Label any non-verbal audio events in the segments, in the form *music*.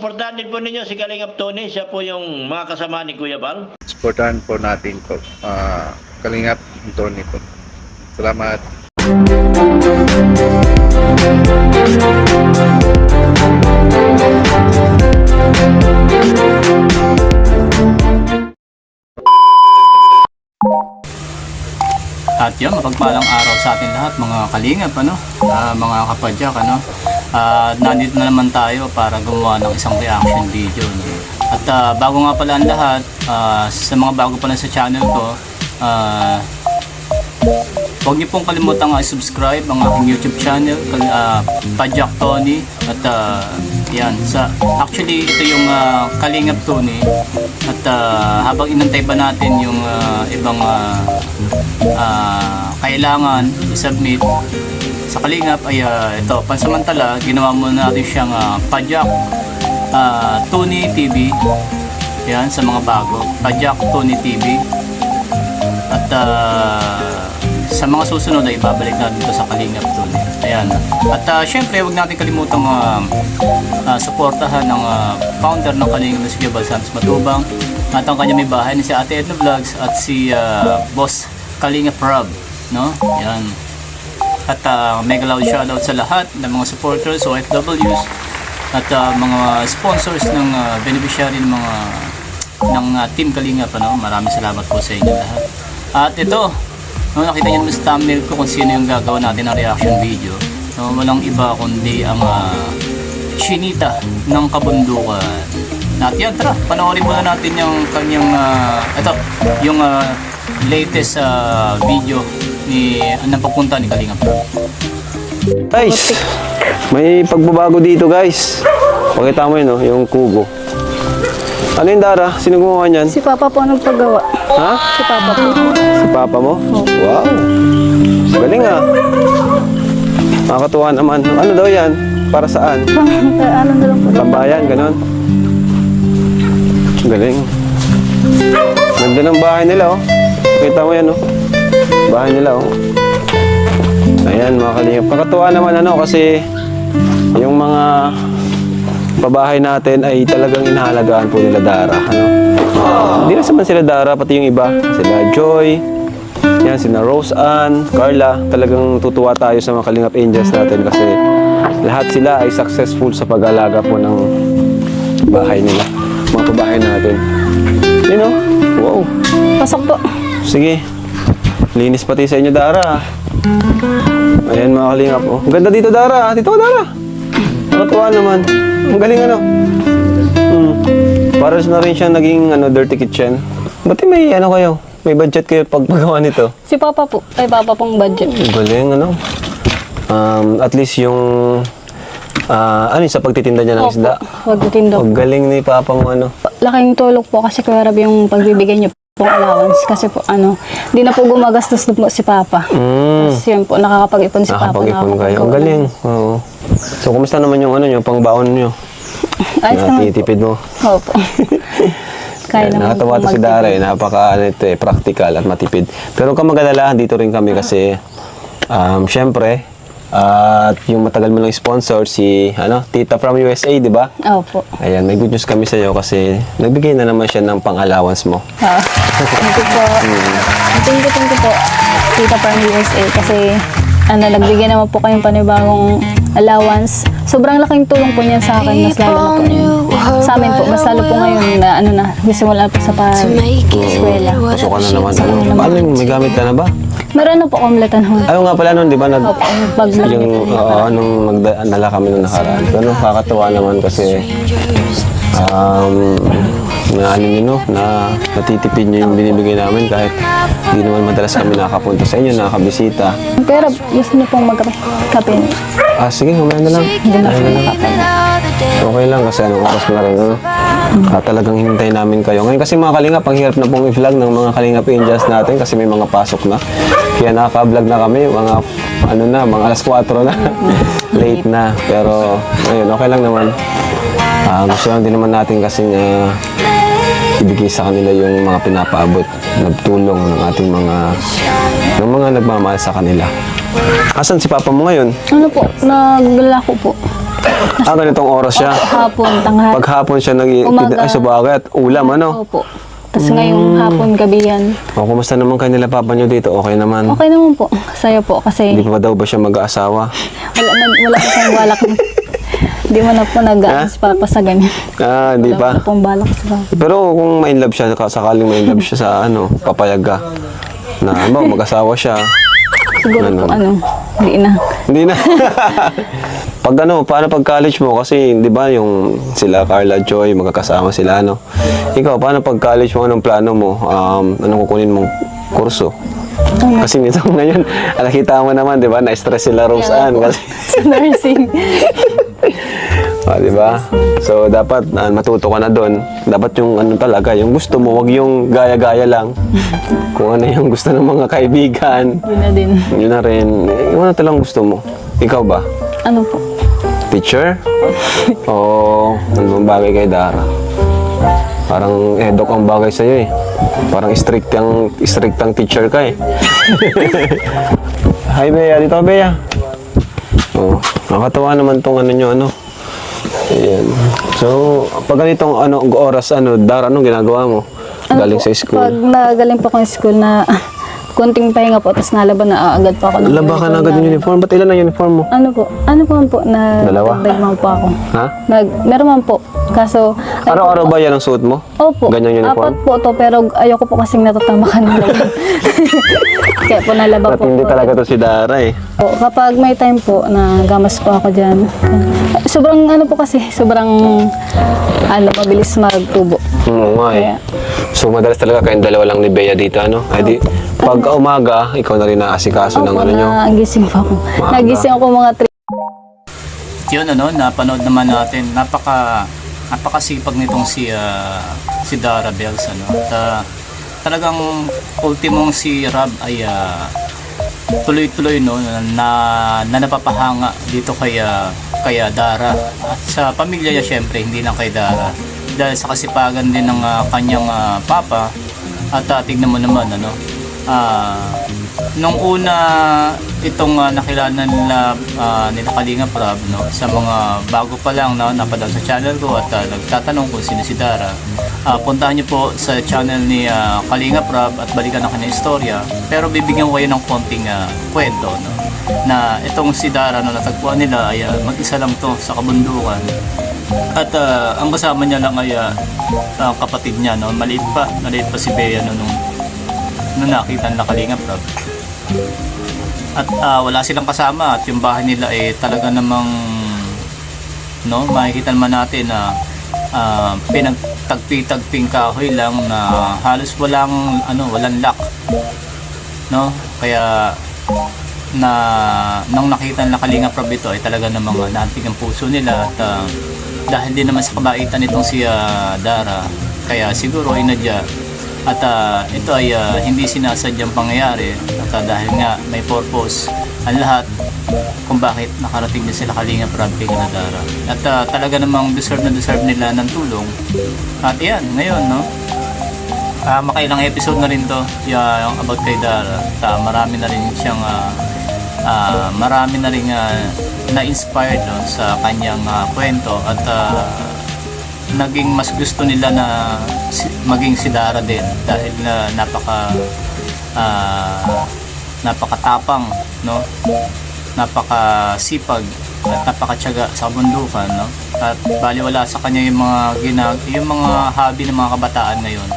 supportahan din po ninyo si Kalingap Tony. Siya po yung mga kasama ni Kuya Bal. supportahan po natin po. Ah, Kalingap Tony po. Salamat. At yun, mapagpalang araw sa atin lahat, mga kalingap, ano, ah, mga kapadyak, ano. Ah, nandito na naman tayo para gumawa ng isang reaction video. No? At ah, bago nga pala ang lahat, ah, sa mga bago pa lang sa channel ko, ah, Huwag niyo pong kalimutang uh, subscribe ang aking YouTube channel, ah, Padjak Tony. At ah, yan, sa, actually ito yung ah, Kalingap Tony. At ah, habang inantay pa natin yung ah, ibang ah, ah, kailangan i-submit sa Kalingap ay ah, ito, pansamantala, ginawa muna natin siyang uh, Padjak ah, Tony TV. Yan, sa mga bago. Padjak Tony TV. At ah, sa mga susunod ay babalik natin dito sa Kalingap Tune. Ayan. At ah, syempre, huwag natin kalimutang ah, ah, suportahan ng ah, founder ng Kalingap na si Gabal Santos Matubang at ang kanya may bahay ni si Ate Edna Vlogs at si ah, Boss Kalingap Rob. No? Ayan. At ah, mega loud shoutout sa lahat ng mga supporters, OFWs at ah, mga sponsors ng ah, beneficiary ng mga ng ah, Team Kalingap. Ano? Maraming salamat po sa inyo lahat. At ito, no, nakita niyo naman sa thumbnail ko kung sino yung gagawa natin ng reaction video. No, walang iba kundi ang ah, Shinita ng Kabundukan. At yan, tara, panoorin muna natin yung kanyang, ah, ito, yung ah, latest ah, video ni, ng pagpunta ni Kalingap. Guys, may pagbabago dito guys. Pakita mo yun, no? yung kubo. Ano yung Dara? Sino gumawa niyan? Si Papa po ang nagpagawa. Ha? Si Papa po. Si Papa mo? Wow. Galing ah. Nakakatuwa naman. Ano daw yan? Para saan? ano na lang po. Tambayan, ganon. Galing. Ganda ng bahay nila, oh. Kita mo yan, oh. Bahay nila, oh. Ayan, mga kalingap. Kakatuwa naman, ano, kasi yung mga pabahay natin ay talagang inahalagaan po nila Dara, ano. Hindi na naman sila Dara, pati yung iba. Sila Joy, yan, sina Rose Ann, Carla. Talagang tutuwa tayo sa mga Kalingap Angels natin kasi lahat sila ay successful sa pag-alaga po ng bahay nila. Mga pabahay natin. You know? Wow. Pasok po. Sige. Linis pati sa inyo, Dara. Ayan mga kalingap. Oh. Ang ganda dito, Dara. Dito, Dara. Nakatuwa naman. Ang galing ano. Hmm. Para na rin siya naging ano, dirty kitchen. Buti may ano kayo? May budget kayo pag magawa nito. Si Papa po. Ay, Papa pong budget. Ang galing ano. Um, at least yung ah, ano yung sa pagtitinda niya ng isda. Tindo. Ang galing ni Papa mo ano. Laking tulog po kasi Kuya yung pagbibigay niyo po allowance. Kasi po ano, di na po gumagastos na po si Papa. Mm. Kasi yun po, nakakapag-ipon si Papa. Nakapag-ipon kayo. Ang galing. Oo. So, kumusta naman yung ano nyo, pangbaon nyo? Ayos naman. Natitipid mo? Opo. *laughs* Kaya Ayan, naman Nakatawa to si. Dara eh. Napaka ano ito eh, practical at matipid. Pero kung magalala, dito rin kami kasi um, syempre, at yung matagal mo ng sponsor, si ano, Tita from USA, di ba? Opo. Ayan, may good news kami sa iyo kasi nagbigay na naman siya ng pang-allowance mo. Ah, Thank you po. *laughs* Thank you, thank you po. Tita from USA kasi ano, nagbigay naman po kayong panibagong allowance. Sobrang laking tulong po niyan sa akin. Mas lalo na po. Sa amin po, mas lalo po ngayon na ano na, simula po sa pag-eskwela. Pasok ka na naman. Ano, paano yung may gamit ka na ba? Meron na po kumletan ho. Ayaw nga pala nun, di ba? Nag, Opo, yung oo, nung nagdala kami nung nakaraan. Pero nakakatawa naman kasi um, na ano nyo, no, na natitipid nyo yung binibigay namin kahit hindi naman madalas kami nakakapunta sa inyo, nakakabisita. Pero gusto niyo pong magkape? Kape. Ah, sige, mamaya na lang. Hindi na nakakape. Okay lang kasi anong oras na rin, ano? Ah, talagang hintay namin kayo. Ngayon kasi mga kalingap, ang hirap na pong i-vlog ng mga kalingap angels natin kasi may mga pasok na. Kaya nakaka-vlog na kami, mga ano na, mga alas 4 na. *laughs* Late na. Pero ayun, okay lang naman. Ah, gusto lang din naman natin kasi uh, ibigay sa kanila yung mga pinapaabot na tulong ng ating mga ng mga nagmamahal sa kanila. Asan si Papa mo ngayon? Ano po, naglalako po. Ah, ganitong oras siya. hapon, tanghali. Pag hapon siya nag Umaga. ay bagay at ulam ano. Opo. Tapos ngayong hapon, gabihan. O kumusta naman kayo nila papa niyo dito? Okay naman. Okay naman po. Saya po kasi Hindi pa daw ba siya mag-aasawa? wala, na, wala po siyang balak. Hindi mo na po nag-aas papa sa ganyan. Ah, hindi Wala pa. po pong balak sa Pero kung ma love siya, sakaling ma love siya sa ano, papayag ka. Na ano, mag-asawa siya. Siguro po ano, hindi na. Hindi na. *laughs* pag ano, paano pag college mo? Kasi, di ba, yung sila Carla Joy, magkakasama sila, ano? Ikaw, paano pag college mo? Anong plano mo? Um, anong kukunin mong kurso? Kasi nito *laughs* ngayon, nakita mo naman, di ba, na-stress sila Rose Ann. Kasi, *laughs* sa nursing. Ah, di ba? So, dapat ah, matuto ka na doon. Dapat yung ano talaga, yung gusto mo, wag yung gaya-gaya lang. *laughs* Kung ano yung gusto ng mga kaibigan, Yun na din. yun na rin. Yung ano talagang gusto mo. Ikaw ba? Ano po? Teacher? *laughs* o ano bang bagay kay Dara? Parang edok ang bagay sa'yo eh. Parang strict ang, strict ang teacher ka eh. *laughs* Hi Bea, dito ka Bea. Oh, nakakatawa naman tong ano nyo ano. Ayan. So, pag ganitong ano, oras, ano, Dara, anong ginagawa mo? Galing Ano po, sa school. Pag nagaling po ako sa school na kunting pahinga po, tapos nalaban na agad pa ako. ng Laba ka na uniform agad yung namin. uniform. Ba't ilan na uniform mo? Ano po? Ano po man po na Dalawa? dagdag man po ako. Ha? Nag, meron man po. Kaso, ay, Araw-araw ba yan ang suot mo? Opo. Ganyang uniform? Apat po to, pero ayoko po kasing natutamakan nila. *laughs* Kaya po nalaba po. hindi po. talaga to si Dara eh? Po, kapag may time po na gamas po ako dyan. Sobrang ano po kasi, sobrang ano, mabilis magtubo. Oo nga eh. Kaya, So madalas talaga kayong dalawa lang ni Bea dito ano? Ay di, pag umaga, ikaw na rin naasikaso ng opo, ano nyo. nagising po ako. Maaga. Nagising ako mga 3 Yun ano, napanood naman natin. Napaka napakasipag nitong si ah, si Dara Bells ano. At ah, talagang ultimong si Rob ay ah, tuloy-tuloy no na, na napapahanga dito kay ah, kay ah, Dara at sa pamilya niya syempre hindi lang kay Dara dahil sa kasipagan din ng ah, kanyang ah, papa. At uh, tignan mo naman ano ah nung una itong ah, nakilala nila uh, nila Kalinga Prab no sa mga bago pa lang no napadaan sa channel ko at ah, nagtatanong kung sino si Dara Ah, puntahan niyo po sa channel ni ah, Kalinga Prab at balikan ang kanyang istorya. Pero bibigyan ko kayo ng konting ah, kwento no na itong si Dara na natagpuan nila ay ah, mag-isa lang to sa kabundukan at ah, ang kasama niya lang ay ah, ang kapatid niya no? Maliit pa. Maliit pa si Bea no nung nung nakita nila Kalinga Prab at ah, wala silang kasama. At yung bahay nila ay talaga namang no? Makikita naman natin na ah, pinagtagpi-tagping kahoy lang na halos walang ano walang lock no? Kaya na nang nakita nila Kalinga Prab ito ay talaga namang naantig ang puso nila at ah, dahil din naman sa kabaitan nitong si ah, Dara. Kaya siguro ay nadya. At ah, ito ay ah, hindi sinasadyang pangyayari. At ah, dahil nga may purpose ang lahat kung bakit nakarating din sila Kalinga Prab kay Dara at ah, talaga namang deserve na deserve nila ng tulong. At yan ngayon no? Ah, makailang episode na rin to yeah, yung about kay Dara. Ta, marami na rin siyang ah, ah, marami na rin ah, na-inspired doon sa kanyang ah, kwento at ah, naging mas gusto nila na maging si Dara din dahil na napaka ah, napakatapang no? Napakasipag at napakatyaga sa bundukan no? At baliwala sa kanya yung mga ginag yung mga hobby ng mga kabataan ngayon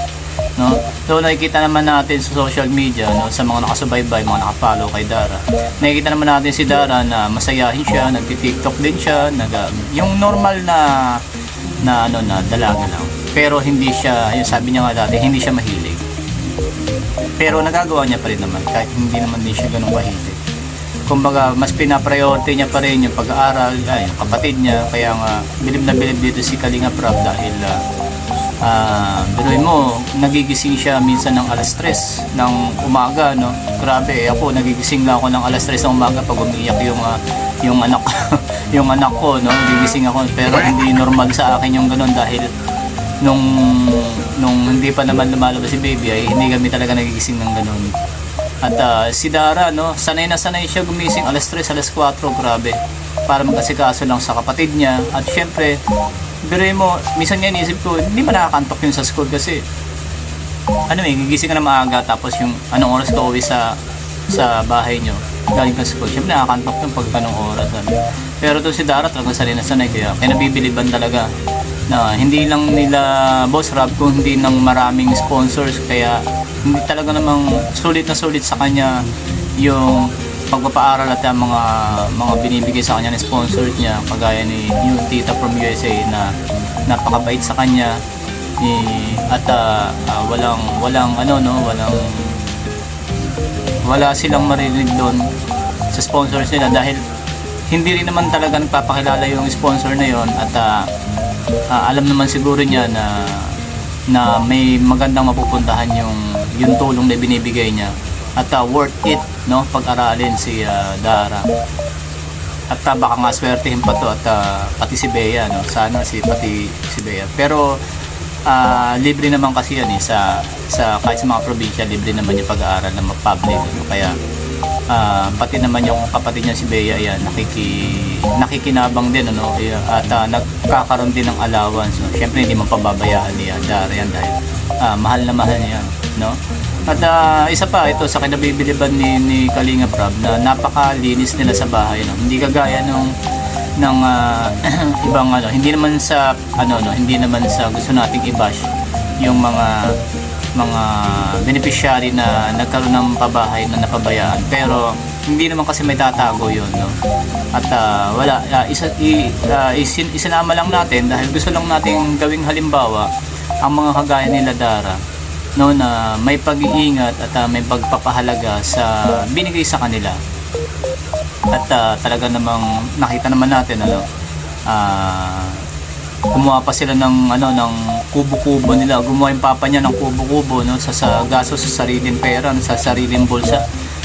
no so nakikita naman natin sa social media no sa mga nakasubaybay mga nakapollow kay Dara. Nakikita naman natin si Dara na masayahin siya nagti-TikTok din siya nag yung normal na na ano na dalaga lang. Pero hindi siya yung sabi niya nga dati hindi siya mahilig. Pero nagagawa niya pa rin naman kahit hindi naman din siya ganun kahilig. Kumbaga mas pinapriority niya pa rin yung pag-aaral ay kapatid niya. Kaya nga bilib na bilib dito si Kalinga Prab dahil ah ah, biruin mo nagigising siya minsan ng alas 3 ng umaga no grabe eh, ako nagigising lang ako ng alas 3 ng umaga pag umiiyak yung ah, yung anak *laughs* yung anak ko no gigising ako pero hindi normal sa akin yung ganun dahil nung nung hindi pa naman lumalabas si baby ay hindi kami talaga nagigising ng ganun at ah, si Dara, no, sanay na sanay siya gumising alas 3, alas 4, grabe. para mag-asikaso lang sa kapatid niya. At syempre, biruin mo, minsan nga iniisip ko, hindi ba nakakantok yun sa school kasi ano eh, gigising ka na maaga tapos yung anong oras ka uwi sa sa bahay nyo galing ka school. Siyempre nakakantok yung pag anong oras. Ano. Pero to si Dara talagang sanay na sanay kaya kaya nabibiliban talaga na hindi lang nila Boss Rob kung hindi ng maraming sponsors kaya hindi talaga namang sulit na sulit sa kanya yung pagpapaaral at ang mga mga binibigay sa kanya ng sponsor niya kagaya ni yung tita from USA na napakabait sa kanya ni at ah, ah, walang walang ano no walang wala silang marinig doon sa sponsors nila dahil hindi rin naman talaga nagpapakilala yung sponsor na yon at ah, ah, alam naman siguro niya na na may magandang mapupuntahan yung yung tulong na binibigay niya at ah, worth it no? Pag-aralin si ah, Dara. At ah, baka nga swertehin pa to at ah, pati si Bea no? Sana si pati si Bea. Pero ah, libre naman kasi yan eh sa sa kahit sa mga probinsya libre naman yung pag-aaral ng public ano kaya ah, pati naman yung kapatid niya si Bea yan nakiki nakikinabang din ano? At ah, nagkakaroon din ng allowance no? syempre hindi man pababayaan niya Dara yan dahil ah, mahal na mahal niya no at ah, isa pa ito sa kinabibiliban ni, ni Kalinga Prab na napakalinis nila sa bahay no? Hindi kagaya nung ng ah, *clears throat* ibang ano hindi naman sa ano no? Hindi naman sa gusto nating i-bash yung mga mga beneficiary na nagkaroon ng pabahay na napabayaan. Pero hindi naman kasi may tatago yun no? At ah, wala ah, isa i, ah, isin, isinama lang natin dahil gusto lang nating gawing halimbawa ang mga kagaya nila Dara no na may pag-iingat at ah, may pagpapahalaga sa binigay sa kanila. At ah, talaga namang nakita naman natin ano ah gumawa pa sila ng ano ng kubo-kubo nila. Gumawa yung papa niya ng kubo-kubo no sa, sa gaso sa sariling pera sa sariling bulsa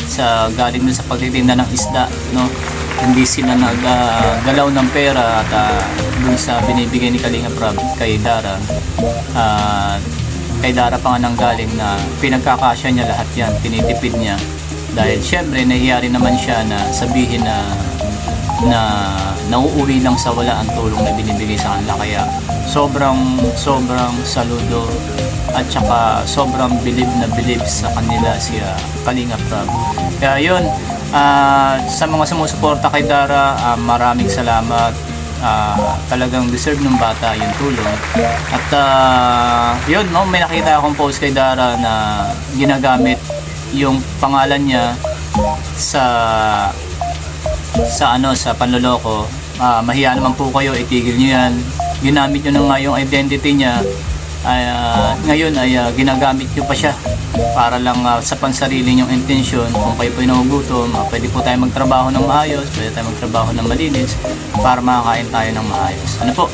sa galing sa pagtitinda ng isda no. Hindi sila naggalaw ng pera at ah, dun sa binibigay ni Kalinga Prab kay Dara. Ah, kay Dara pa nga nang galing na pinagkakasya niya lahat yan tinitipid niya. Dahil syempre nahiya naman siya na sabihin na na nauuwi lang sa wala ang tulong na binibigay sa kanila. Kaya sobrang sobrang saludo at saka sobrang bilib na bilib sa kanila si Kalinga Prab. Kaya yun ah, sa mga sumusuporta kay Dara ah, maraming salamat Ah, talagang deserve ng bata yung tulong. At ah, yun no may nakita akong post kay Dara na ginagamit yung pangalan niya sa sa ano sa panloloko. Ah, mahiya naman po kayo itigil niyo yan. Ginamit niyo na nga yung identity niya ay, ah, ngayon ay ah, ginagamit niyo pa siya para lang ah, sa pansarili niyong intensyon kung kayo po nagugutom ah, pwede po tayo magtrabaho ng maayos pwede tayo magtrabaho ng malinis para makakain tayo ng maayos ano po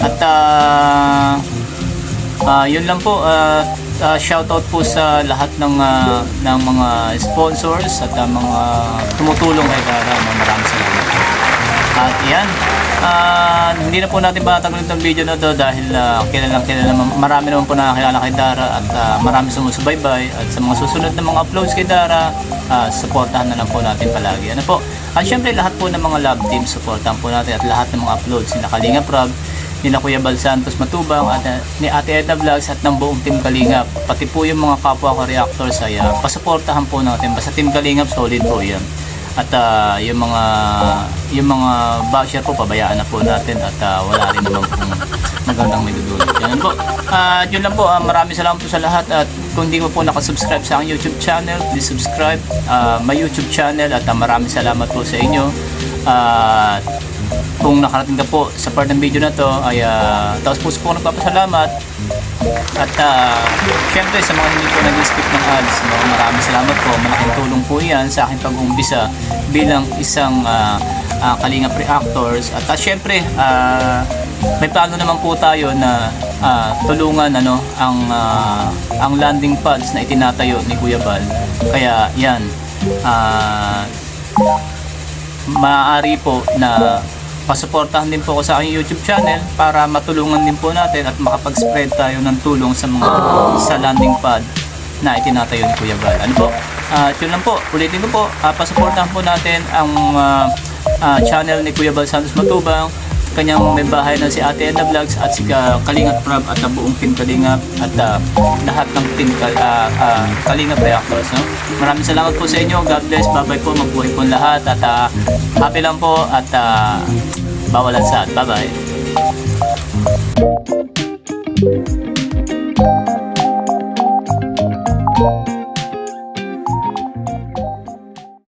at ah, Ah, yun lang po. Uh, shoutout po sa lahat ng ah, ng mga sponsors at ah, mga tumutulong kay Dara. Maraming salamat. At yan. ah, hindi na po natin patagulin itong video na to dahil uh, kilalang kilala marami naman po nakakilala kay Dara at ah, marami sumusubaybay at sa mga susunod na mga uploads kay Dara, ah, supportahan na lang po natin palagi. Ano po? At syempre lahat po ng mga love team, supportahan po natin at lahat ng mga uploads ni Kalinga Prab, nila Kuya Bal Santos Matubang at uh, ni Ate Edna Vlogs at ng buong Team Kalingap. Pati po yung mga kapwa ko reactors ay uh, pasuportahan po natin. Basta Team Kalingap solid po yan. At uh, yung mga yung mga basher po pabayaan na po natin at uh, wala rin naman pong magandang may dudulot. Yan po. At yun lang po, uh, maraming salamat po sa lahat at kung hindi mo po nakasubscribe sa aking YouTube channel, please subscribe uh, my YouTube channel at uh, maraming salamat po sa inyo. At kung nakarating ka po sa part ng video na to ay uh, taos po ako nagpapasalamat at uh, syempre sa mga hindi po nag-skip ng ads no, maraming salamat po. Malaking tulong po yan sa aking pag-uumpisa bilang isang uh, uh, Kalingap Reactors at uh, syempre uh, may plano naman po tayo na uh, tulungan ano ang uh, ang landing pads na itinatayo ni Kuya Bal. Kaya yan uh, maaari po na pasuportahan din po ako sa aking YouTube channel para matulungan din po natin at makapag-spread tayo ng tulong sa mga sa landing pad na itinatayo ni Kuya Bal. Ano po? At yun lang po, ulitin ko po, uh, pasuportahan po natin ang uh, ah, channel ni Kuya Bal Santos Matubang, kanyang may bahay na si Ate Edna Vlogs at si Ka- Kalingat Prab at ang buong Team Kalingap at ah, lahat ng Team Kal- ah, ah, Kalingap Reactors. No? Maraming salamat po sa inyo. God bless. Bye-bye po. Magbuhay po lahat. At ah, happy lang po at ah, bawalan sa Bye-bye.